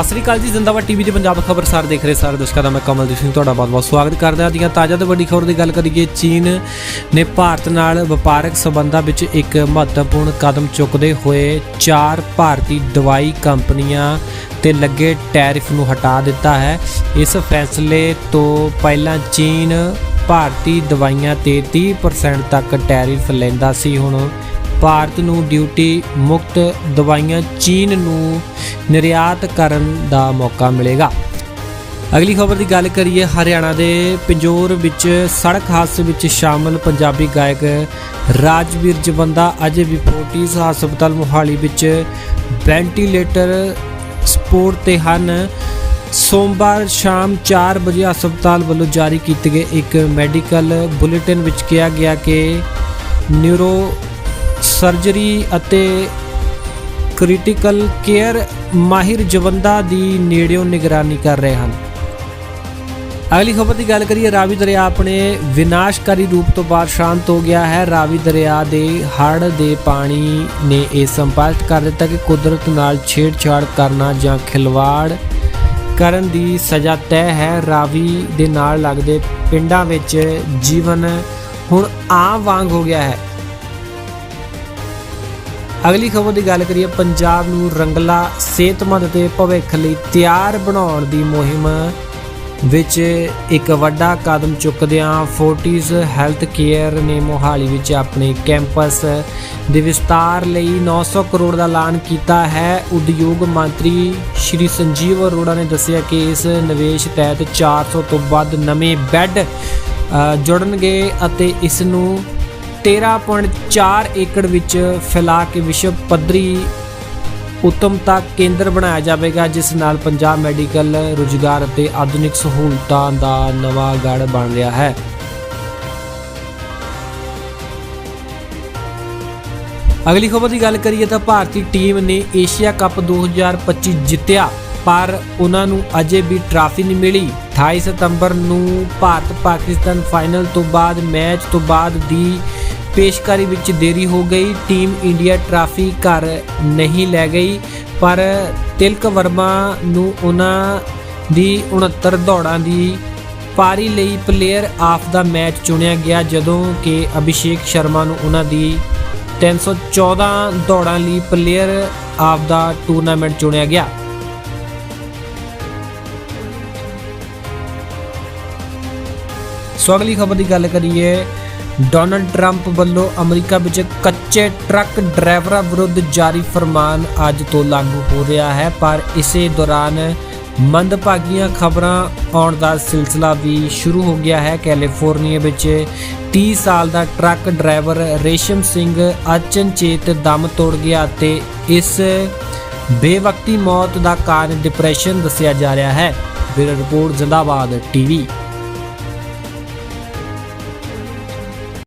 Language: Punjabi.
ਸਤਿ ਸ੍ਰੀ ਅਕਾਲ ਜੀ, ਜ਼ਿੰਦਾਬਾਦ ਟੀਵੀ ਤੇ ਪੰਜਾਬ ਖਬਰ ਸਾਰ ਦੇਖ ਰਹੇ ਸਾਰੇ ਦਰਸ਼ਕਾਂ ਦਾ ਮੈਂ ਕਮਲਦੀਪ ਸਿੰਘ, ਤੁਹਾਡਾ ਬਹੁਤ-ਬਹੁਤ ਸਵਾਗਤ ਕਰਦਾ ਹਾਂ। ਦੀਆਂ ਤਾਜ਼ਾ ਤੇ ਵੱਡੀ ਖਬਰ ਦੀ ਗੱਲ ਕਰੀਏ, ਚੀਨ ਨੇ ਭਾਰਤ ਨਾਲ ਵਪਾਰਕ ਸਬੰਧਾਂ ਵਿੱਚ ਇੱਕ ਮਹੱਤਵਪੂਰਨ ਕਦਮ ਚੁੱਕਦੇ ਹੋਏ ਚਾਰ ਭਾਰਤੀ ਦਵਾਈ ਕੰਪਨੀਆਂ ਤੇ ਲੱਗੇ ਟੈਰਿਫ ਨੂੰ ਹਟਾ ਦਿੱਤਾ ਹੈ। ਇਸ ਫੈਸਲੇ ਤੋਂ ਪਹਿਲਾਂ ਚੀਨ ਭਾਰਤੀ ਦਵਾਈਆਂ ਤੇ 30% ਤੱਕ ਟੈਰਿਫ ਲੈਂਦਾ ਸੀ। ਹੁਣ ਭਾਰਤ ਨੂੰ ਡਿਊਟੀ ਮੁਕਤ ਦਵਾਈਆਂ ਚੀਨ ਨੂੰ ਨਿਰਯਾਤ ਕਰਨ ਦਾ ਮੌਕਾ ਮਿਲੇਗਾ। ਅਗਲੀ ਖਬਰ ਦੀ ਗੱਲ ਕਰੀਏ, ਹਰਿਆਣਾ ਦੇ ਪਿੰਜੋਰ ਵਿੱਚ ਸੜਕ ਹਾਦਸੇ ਵਿੱਚ ਸ਼ਾਮਲ ਪੰਜਾਬੀ ਗਾਇਕ ਰਾਜਵੀਰ ਜਵੰਦਾ ਅਜੇ ਵੀ ਫੋਰਟਿਸ ਹਸਪਤਾਲ ਮੁਹਾਲੀ ਵਿੱਚ ਵੈਂਟੀਲੇਟਰ ਸਪੋਰਟ ਤੇ ਹਨ। ਸੋਮਵਾਰ ਸ਼ਾਮ 4 ਵਜੇ ਹਸਪਤਾਲ ਵੱਲੋਂ ਜਾਰੀ ਕੀਤੇ ਗਏ ਇੱਕ ਮੈਡੀਕਲ ਬੁਲੇਟਿਨ ਵਿੱਚ ਕਿਹਾ ਗਿਆ ਕਿ ਨਿਊਰੋ ਸਰਜਰੀ ਅਤੇ ਕ੍ਰਿਟੀਕਲ ਕੇਅਰ ਮਾਹਿਰ ਜਵੰਦਾ ਦੀ ਨੇੜਿਓਂ ਨਿਗਰਾਨੀ ਕਰ ਰਹੇ ਹਨ। ਅਗਲੀ ਖਬਰ ਦੀ ਗੱਲ ਕਰੀਏ, ਰਾਵੀ ਦਰਿਆ ਆਪਣੇ ਵਿਨਾਸ਼ਕਾਰੀ ਰੂਪ ਤੋਂ ਬਾਅਦ ਸ਼ਾਂਤ ਹੋ ਗਿਆ ਹੈ। ਰਾਵੀ ਦਰਿਆ ਦੇ ਹੜ੍ਹ ਦੇ ਪਾਣੀ ਨੇ ਇਹ ਸੰਪਰਕ ਕਰ ਦਿੱਤਾ ਕਿ ਕੁਦਰਤ ਨਾਲ ਛੇੜਛਾੜ ਕਰਨਾ ਜਾਂ ਖਿਲਵਾੜ ਕਰਨ ਦੀ ਸਜ਼ਾ ਤੈਅ ਹੈ। ਰਾਵੀ ਦੇ ਨਾਲ ਲੱਗਦੇ ਪਿੰਡਾਂ ਵਿੱਚ ਜੀਵਨ ਹੁਣ ਆਮ ਵਾਂਗ ਹੋ ਗਿਆ ਹੈ। ਅਗਲੀ ਖਬਰ ਦੀ ਗੱਲ ਕਰੀਏ, ਪੰਜਾਬ ਨੂੰ ਰੰਗਲਾ ਸਿਹਤਮੰਦ ਤੇ ਭਵਿੱਖ ਲਈ ਤਿਆਰ ਬਣਾਉਣ ਦੀ ਮੁਹਿੰਮ ਵਿੱਚ ਇੱਕ ਵੱਡਾ ਕਦਮ ਚੁੱਕਦਿਆਂ ਫੋਰਟਿਸ ਹੈਲਥ ਕੇਅਰ ਨੇ ਮੋਹਾਲੀ ਵਿੱਚ ਆਪਣੇ ਕੈਂਪਸ ਦੇ ਵਿਸਤਾਰ ਲਈ 900 ਕਰੋੜ ਦਾ ਐਲਾਨ ਕੀਤਾ ਹੈ। ਉਦਯੋਗ ਮੰਤਰੀ ਸ਼੍ਰੀ ਸੰਜੀਵ ਅਰੋੜਾ ਨੇ ਦੱਸਿਆ ਕਿ ਇਸ ਨਿਵੇਸ਼ ਤਹਿਤ 400 ਤੋਂ ਵੱਧ ਨਵੇਂ ਬੈੱਡ ਜੁੜਨਗੇ ਅਤੇ ਇਸ ਨੂੰ 13.4 ਏਕੜ ਵਿੱਚ ਫੈਲਾ ਕੇ ਵਿਸ਼ਵ ਪੱਧਰੀ ਉੱਤਮਤਾ ਕੇਂਦਰ ਬਣਾਇਆ ਜਾਵੇਗਾ, ਜਿਸ ਨਾਲ ਪੰਜਾਬ ਮੈਡੀਕਲ ਰੁਜ਼ਗਾਰ ਅਤੇ ਆਧੁਨਿਕ ਸਹੂਲਤਾਂ ਦਾ ਨਵਾਂ ਗੜ ਬਣ ਰਿਹਾ ਹੈ। ਅਗਲੀ ਖਬਰ ਦੀ ਗੱਲ ਕਰੀਏ ਤਾਂ ਭਾਰਤੀ ਟੀਮ ਨੇ ਏਸ਼ੀਆ ਕੱਪ 2025 ਜਿੱਤਿਆ, ਪਰ ਉਹਨਾਂ ਨੂੰ ਅਜੇ ਵੀ ਟਰਾਫੀ ਨਹੀਂ ਮਿਲੀ। 28 ਸਤੰਬਰ ਨੂੰ ਭਾਰਤ ਪਾਕਿਸਤਾਨ ਫਾਈਨਲ ਤੋਂ ਬਾਅਦ, ਮੈਚ ਤੋਂ ਬਾਅਦ ਦੀ ਪੇਸ਼ਕਾਰੀ ਵਿੱਚ ਦੇਰੀ ਹੋ ਗਈ। ਟੀਮ ਇੰਡੀਆ ਟਰਾਫੀ ਘਰ ਨਹੀਂ ਲੈ ਗਈ, ਪਰ ਤਿਲਕ ਵਰਮਾ ਨੂੰ ਉਹਨਾਂ ਦੀ 69 ਦੌੜਾਂ ਦੀ ਪਾਰੀ ਲਈ ਪਲੇਅਰ ਆਫ ਦਾ ਮੈਚ ਚੁਣਿਆ ਗਿਆ, ਜਦੋਂ ਕਿ ਅਭਿਸ਼ੇਕ ਸ਼ਰਮਾ ਨੂੰ ਉਹਨਾਂ ਦੀ 314 ਦੌੜਾਂ ਲਈ ਪਲੇਅਰ ਆਫ ਦਾ ਟੂਰਨਾਮੈਂਟ ਚੁਣਿਆ ਗਿਆ। ਸੋ ਅਗਲੀ ਖਬਰ ਦੀ ਗੱਲ ਕਰੀਏ ਡੋਨਲਡ ਟਰੰਪ ਵੱਲੋਂ ਅਮਰੀਕਾ ਵਿੱਚ ਕੱਚੇ ਟਰੱਕ ਡਰਾਈਵਰਾਂ ਵਿਰੁੱਧ ਜਾਰੀ ਫਰਮਾਨ ਅੱਜ ਤੋਂ ਲਾਗੂ ਹੋ ਰਿਹਾ ਹੈ, ਪਰ ਇਸੇ ਦੌਰਾਨ ਮੰਦਭਾਗੀਆਂ ਖਬਰਾਂ ਆਉਣ ਦਾ ਸਿਲਸਿਲਾ ਵੀ ਸ਼ੁਰੂ ਹੋ ਗਿਆ ਹੈ। ਕੈਲੀਫੋਰਨੀਆ ਵਿੱਚ 30 ਸਾਲ ਦਾ ਟਰੱਕ ਡਰਾਈਵਰ ਰੇਸ਼ਮ ਸਿੰਘ ਅਚਨਚੇਤ ਦਮ ਤੋੜ ਗਿਆ ਅਤੇ ਇਸ ਬੇਵਕਤੀ ਮੌਤ ਦਾ ਕਾਰਨ ਡਿਪਰੈਸ਼ਨ ਦੱਸਿਆ ਜਾ ਰਿਹਾ ਹੈ। Bureau report, Zindabad TV.